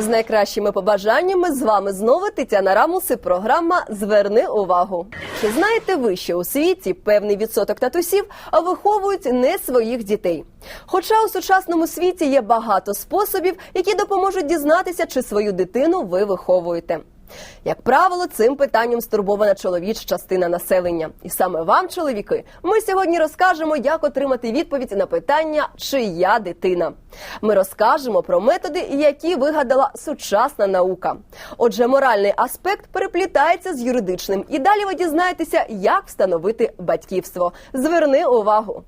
З найкращими побажаннями з вами знову Тетяна Рамус і програма Зверни увагу. Чи знаєте ви, що у світі певний відсоток татусів виховують не своїх дітей? Хоча у сучасному світі є багато способів, які допоможуть дізнатися, чи свою дитину ви виховуєте. Як правило, цим питанням стурбована чоловіча частина населення. І саме вам, чоловіки, ми сьогодні розкажемо, як отримати відповідь на питання, чия дитина. Ми розкажемо про методи, які вигадала сучасна наука. Отже, моральний аспект переплітається з юридичним, і далі ви дізнаєтеся, як встановити батьківство. Зверни увагу.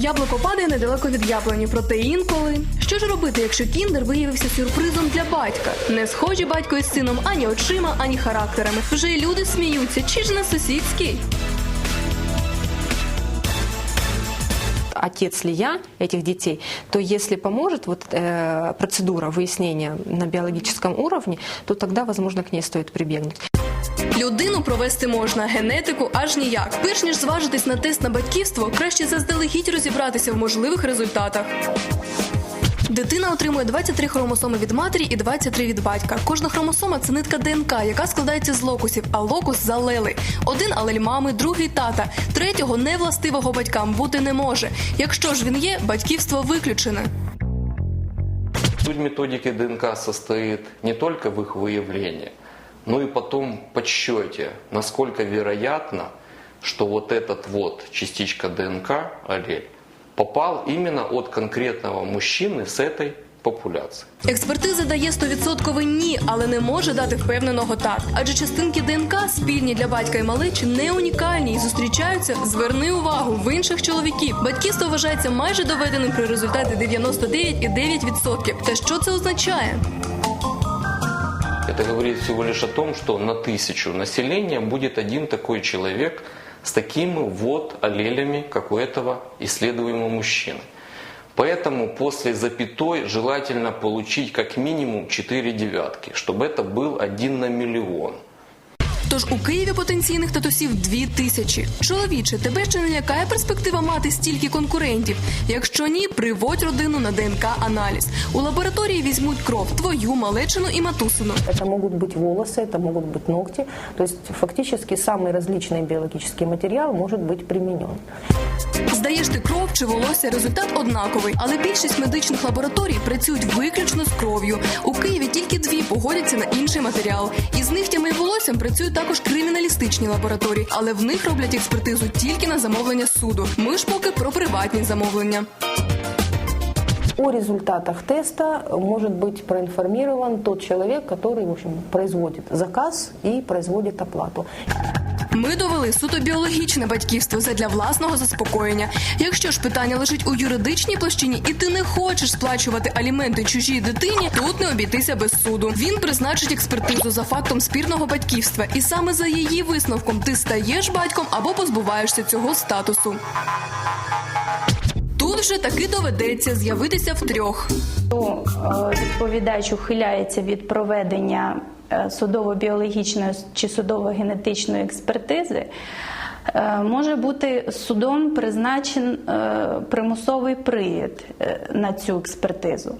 Яблуко падає недалеко від яблуні, проте інколи. Що ж робити, якщо кіндер виявився сюрпризом для батька? Не схожі батько із сином ані очима, ані характерами. Вже й люди сміються, чи ж не сусідський? отец ли я этих детей, то если поможет вот э, процедура выяснения на биологическом уровне, то тогда, возможно, к ней стоит прибегнуть. Людину провести можна, генетику аж ніяк. Перш ніж зважитись на тест на батьківство, краще заздалегідь розібратися в можливих результатах. Дитина отримує 23 хромосоми від матері і 23 від батька. Кожна хромосома це нитка ДНК, яка складається з локусів, а локус з алели. Один алель мами, другий тата, третього невластивого батькам бути не може. Якщо ж він є, батьківство виключене. Суть методики ДНК состоит не только в их выявлении, но и потом подсчете, насколько вероятно, что вот этот вот частичка ДНК, аллель, попал именно от конкретного мужчины с этой популяции. Експертиза дає 100% ні, але не може дати впевненого так. Адже частинки ДНК спільні для батька і малечі не унікальні і зустрічаються. Зверни увагу в інших чоловіків. Батьківство вважається майже доведеним при результаті 99,9%. Та що це означає? Это говорит всего лишь о том, что на тысячу населения будет один такой человек с такими вот аллелями, как у этого исследуемого мужчины. Поэтому после запятой желательно получить как минимум 4 девятки, чтобы это был один на миллион. Тож у Києві потенційних татусів дві тисячі. Чоловіче, тебе ще не лякає перспектива мати стільки конкурентів. Якщо ні, приводь родину на ДНК-аналіз. У лабораторії візьмуть кров твою, малечину і матусину. Это могут быть волосы, это могут быть ногти. То есть фактически самый различный биологический материал может быть применен. Здаєш ти кров чи волосся, результат однаковий, але більшість медичних лабораторій працюють виключно з кров'ю. У Києві тільки дві погодяться на інший матеріал. Із нігтями і волоссям працюють також криміналістичні лабораторії, але в них роблять експертизу тільки на замовлення суду. Ми ж поки про приватні замовлення. О результатах теста может быть проинформирован тот человек, который в общем, производит заказ и производит оплату. Ми довели суто біологічне батьківство задля власного заспокоєння. Якщо ж питання лежить у юридичній площині, і ти не хочеш сплачувати аліменти чужій дитині, тут не обійтися без суду. Він призначить експертизу за фактом спірного батьківства, і саме за її висновком ти стаєш батьком або позбуваєшся цього статусу. Тут вже таки доведеться з'явитися втрьох. То е, відповідач ухиляється від проведення судово-біологічної чи судово-генетичної експертизи, е, може бути судом призначен е, примусовий привід е, на цю експертизу.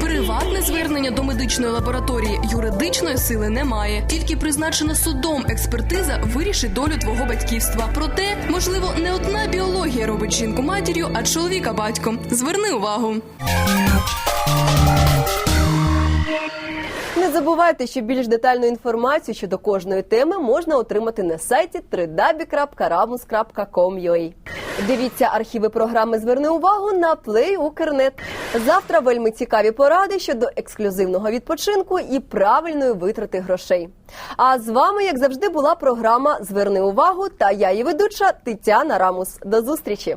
Приватне звернення до медичної лабораторії юридичної сили немає. Тільки призначена судом експертиза вирішить долю твого батьківства. Проте, можливо, не одна біологія робить жінку матір'ю, а чоловіка батьком. Зверни увагу. Забувайте, що більш детальну інформацію щодо кожної теми можна отримати на сайті www.ramus.com.ua. Дивіться архіви програми Зверни увагу на Play Укрнет. Завтра вельми цікаві поради щодо ексклюзивного відпочинку і правильної витрати грошей. А з вами, як завжди, була програма Зверни увагу та я її ведуча Тетяна Рамус. До зустрічі.